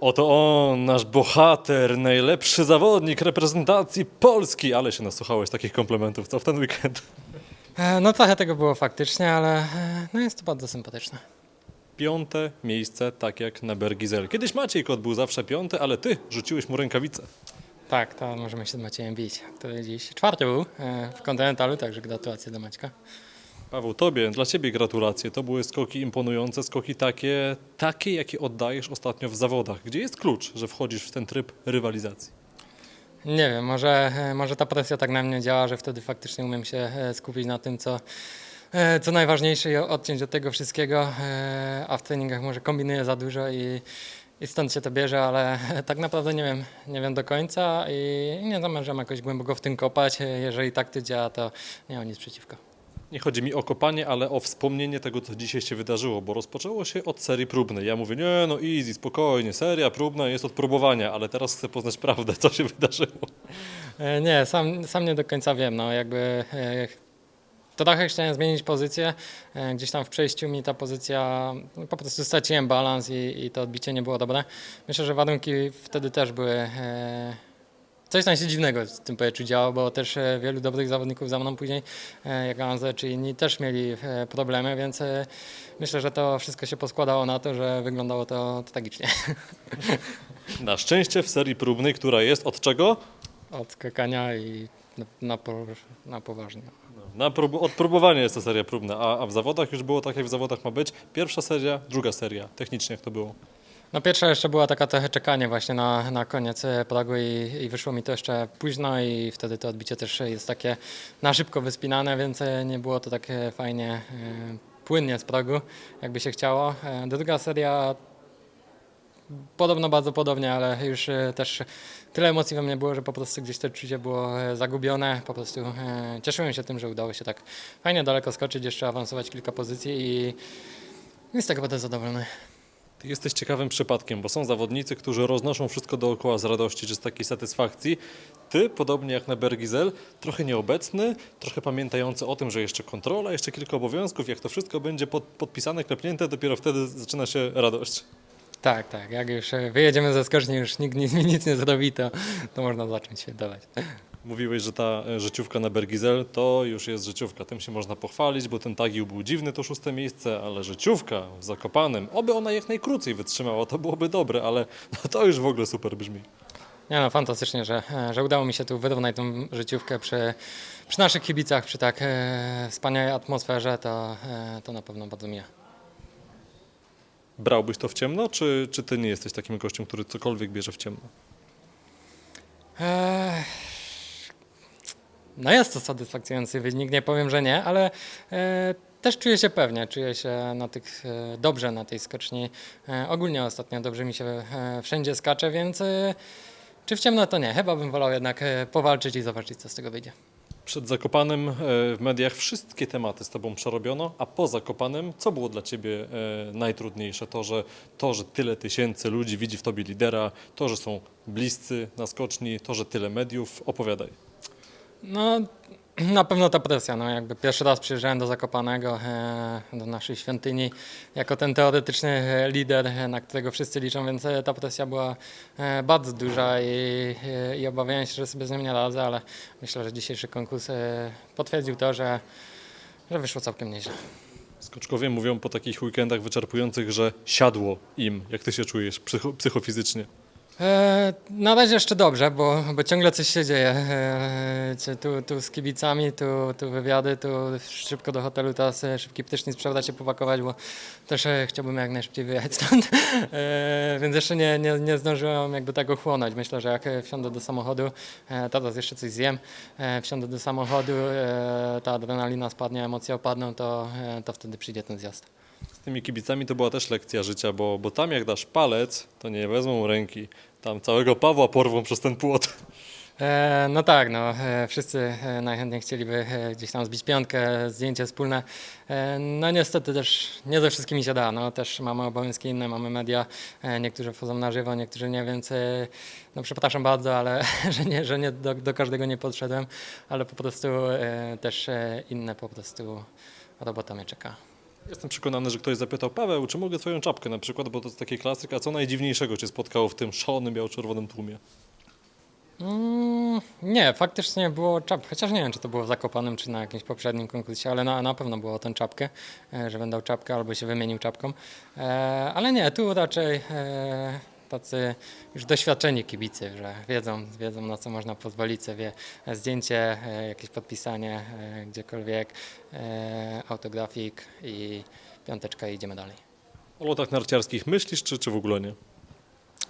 Oto on, nasz bohater, najlepszy zawodnik reprezentacji Polski. Ale się nasłuchałeś takich komplementów, co w ten weekend? E, No trochę tego było faktycznie, ale e, no jest to bardzo sympatyczne. Piąte miejsce, tak jak na Bergizel. Kiedyś Maciej Kot był zawsze piąty, ale ty rzuciłeś mu rękawicę. Tak, to możemy się z Maciejem bić, który dziś czwarty był e, w kontynentalu, także gratulacje do Maćka. Paweł, tobie, dla ciebie gratulacje. To były skoki imponujące, skoki takie, takie, jakie oddajesz ostatnio w zawodach. Gdzie jest klucz, że wchodzisz w ten tryb rywalizacji? Nie wiem, może, może ta presja tak na mnie działa, że wtedy faktycznie umiem się e, skupić na tym, co, e, co najważniejsze i odciąć od tego wszystkiego, e, a w treningach może kombinuję za dużo i, i stąd się to bierze, ale tak naprawdę nie wiem, nie wiem do końca i nie zamierzam jakoś głęboko w tym kopać. Jeżeli tak to działa, to nie mam nic przeciwko. Nie chodzi mi o kopanie, ale o wspomnienie tego, co dzisiaj się wydarzyło, bo rozpoczęło się od serii próbnej. Ja mówię, nie no easy, spokojnie, seria próbna jest od próbowania, ale teraz chcę poznać prawdę, co się wydarzyło. E, Nie, sam, sam nie do końca wiem. No, jakby e, trochę chciałem zmienić pozycję. E, Gdzieś tam w przejściu mi ta pozycja, no, po prostu straciłem balans i, i to odbicie nie było dobre. Myślę, że warunki wtedy też były. Coś tam się dziwnego w tym powietrzu działo, bo też e, wielu dobrych zawodników za mną później, e, jak Anze czy inni, też mieli e, problemy, więc myślę, że to wszystko się poskładało na to, że wyglądało to tragicznie. Na szczęście w serii próbnej, która jest od czego? Od skakania i na, po, na poważnie. Na prób- od próbowania jest to seria próbna, a, a w zawodach już było tak, jak w zawodach ma być. Pierwsza seria, druga seria. Technicznie jak to było? No pierwsza jeszcze była taka trochę czekanie właśnie na, na koniec e, progu i, i wyszło mi to jeszcze późno i wtedy to odbicie też jest takie na szybko wyspinane, więc e, nie było to tak e, fajnie e, płynnie z progu, jakby się chciało. Druga seria podobno bardzo podobnie, ale już też tyle emocji we mnie było, że po prostu gdzieś to czucie było zagubione. Po prostu cieszyłem się tym, że udało się tak fajnie daleko skoczyć, jeszcze awansować kilka pozycji i, i z tego będę zadowolony. Ty jesteś ciekawym przypadkiem, bo są zawodnicy, którzy roznoszą wszystko dookoła z radości czy z takiej satysfakcji. Ty, podobnie jak na Bergizel, trochę nieobecny, trochę pamiętający o tym, że jeszcze kontrola, jeszcze kilka obowiązków. Jak to wszystko będzie pod, podpisane, klepnięte, dopiero wtedy zaczyna się radość. Tak, tak. Jak już e, wyjedziemy ze skoczni, już nikt nic, nic nie zrobi, to, to można zacząć świętować. Mówiłeś, że ta e, życiówka na Bergizel to już jest życiówka. Tym się można pochwalić, bo ten tagił był dziwny, to szóste miejsce, ale życiówka w Zakopanem, oby ona jak najkrócej wytrzymała, to byłoby dobre, ale no to już w ogóle super brzmi. Nie no, fantastycznie, że, e, że udało mi się tu wyrównać tą życiówkę przy, przy naszych kibicach, przy tak e, wspaniałej atmosferze, to, e, to na pewno bardzo miłe. Brałbyś to w ciemno, czy, czy ty nie jesteś takim gościem, który cokolwiek bierze w ciemno? Eee, No jest to satysfakcjonujący wynik, nie powiem, że nie, ale e, też czuję się pewnie, czuję się na tych, e, dobrze na tej skoczni. E, ogólnie ostatnio dobrze mi się wszędzie skacze, więc czy w ciemno to nie. Chyba bym wolał jednak powalczyć i zobaczyć, co z tego wyjdzie. Przed Zakopanem e, w mediach wszystkie tematy z tobą przerobiono, a po Zakopanem co było dla ciebie najtrudniejsze? To że, to, że tyle tysięcy ludzi widzi w tobie lidera, to, że są bliscy na skoczni, to, że tyle mediów. Opowiadaj. No, na pewno ta presja. No, jakby pierwszy raz przyjeżdżałem do Zakopanego, e, do naszej świątyni, jako ten teoretyczny e, lider, e, na którego wszyscy liczą, więc ta presja była bardzo duża i, i obawiałem się, że sobie z nią nie radzę, ale myślę, że dzisiejszy konkurs potwierdził to, że, że wyszło całkiem nieźle. Skoczkowie mówią po takich weekendach wyczerpujących, że siadło im. Jak ty się czujesz psycho, psychofizycznie? E, na razie jeszcze dobrze, bo, bo ciągle coś się dzieje. E, tu, tu z kibicami, tu, tu wywiady, tu szybko do hotelu, teraz e, szybki ptycznik sprzedać się popakować, bo też chciałbym jak najszybciej wyjechać stąd. Więc jeszcze nie, nie, nie zdążyłem jakby tego chłonąć. Myślę, że jak wsiądę do samochodu, teraz jeszcze coś zjem, wsiądę do samochodu, ta adrenalina spadnie, emocje opadną, to, to wtedy przyjdzie ten zjazd. Z tymi kibicami to była też lekcja życia, bo, bo tam jak dasz palec, to nie wezmą ręki. Tam całego Pawła porwą przez ten płot. E, no tak, no, e, wszyscy e, najchętniej chcieliby gdzieś tam zbić piątkę, zdjęcie wspólne. No niestety też nie ze wszystkimi się da, no też mamy obowiązki inne, mamy media, niektórzy wchodzą na żywo, niektórzy nie, więc no przepraszam bardzo, ale że nie, że nie do, do każdego nie podszedłem, ale po prostu też inne po prostu robota mnie czeka. Jestem przekonany, że ktoś zapytał, Paweł, czy mogę twoją czapkę na przykład, bo to jest taki klasyk, a co najdziwniejszego cię spotkało w tym szalonym biało-czerwonym tłumie? Mm, nie, faktycznie było czap, chociaż nie wiem, czy to było w Zakopanem, czy na jakimś poprzednim konkursie, ale na, na pewno było o tę czapkę, e, że będę dał czapkę albo się wymienił czapką. E, ale nie, tu raczej e, tacy już doświadczeni kibicy, że wiedzą, wiedzą na co można pozwolić sobie. Zdjęcie, e, jakieś podpisanie e, gdziekolwiek, e, autografik i piąteczka i idziemy dalej. O lotach narciarskich myślisz, czy, czy w ogóle nie?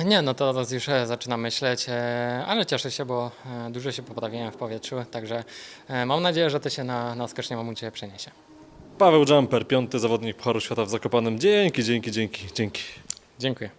Nie, no to teraz już zaczynam myśleć, ale cieszę się, bo dużo się poprawiłem w powietrzu, także mam nadzieję, że to się na, na skocznie mamucie przeniesie. Paweł Jumper, piąty zawodnik Pucharu Świata w Zakopanem. Dzięki, dzięki, dzięki, dzięki. Dziękuję.